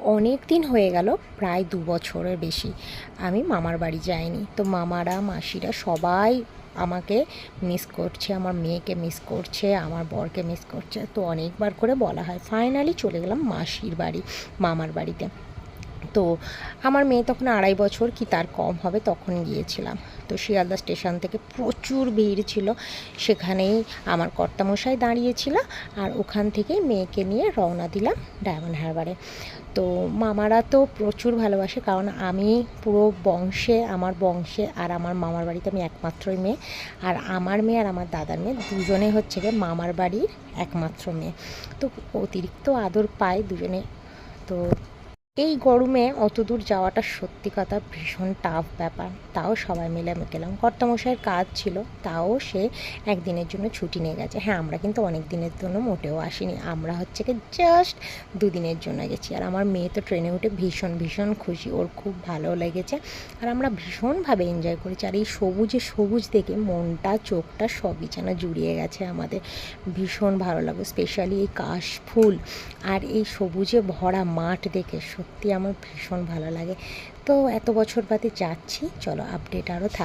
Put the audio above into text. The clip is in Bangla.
অনেক দিন হয়ে গেল, প্রায় দু বছরের বেশি আমি মামার বাড়ি যাইনি। তো মামারা, মাসিরা সবাই আমাকে মিস করছে, আমার মেয়েকে মিস করছে, আমার বরকে মিস করছে। তো অনেকবার করে বলা হয় ফাইনালি চলে গেলাম মাসির বাড়ি, মামার বাড়িতে। তো আমার মেয়ে তখন আড়াই বছর কি তার কম হবে তখন গিয়েছিলাম। তো শিয়ালদা স্টেশন থেকে প্রচুর ভিড় ছিল। সেখানেই আমার কর্তামশাই দাঁড়িয়েছিল আর ওখান থেকেই মেয়েকে নিয়ে রওনা দিলাম ডায়মন্ড হারবারে। তো মামারা তো প্রচুর ভালোবাসে কারণ আমি পুরো বংশে, আমার বংশে আর আমার মামার বাড়িতে আমি একমাত্রই মেয়ে। আর আমার মেয়ে আর আমার দাদার মেয়ে দুজনে হচ্ছে গিয়ে মামার বাড়ির একমাত্র মেয়ে। তো অতিরিক্ত আদর পায় দুজনে। তো এই গরমে অত দূর যাওয়াটা সত্যি কথা ভীষণ টাফ ব্যাপার। তাও সবাই মিলে আমি গেলাম। কর্তামশাইয়ের কাজ ছিল, তাও সে একদিনের জন্য ছুটি নিয়ে গেছে। হ্যাঁ আমরা কিন্তু অনেক দিনের জন্য মোটেও আসিনি। আমরা হচ্ছে কি জাস্ট দুদিনের জন্য গেছি। আর আমার মেয়ে তো ট্রেনে উঠে ভীষণ ভীষণ খুশি। ওর খুব ভালো লেগেছে। আর আমরা ভীষণভাবে এনজয় করেছি। আর এই সবুজে, সবুজ দেখে মনটা, চোখটা সবই যেন জুড়িয়ে গেছে আমাদের। ভীষণ ভালো লাগে স্পেশালি এই কাশ ফুল। আর এই সবুজে ভরা মাঠ দেখে সত্যি আমার ভীষণ ভালো লাগে। তো এত বছর বাদে যাচ্ছি। চলো আপডেট আরও থাকবে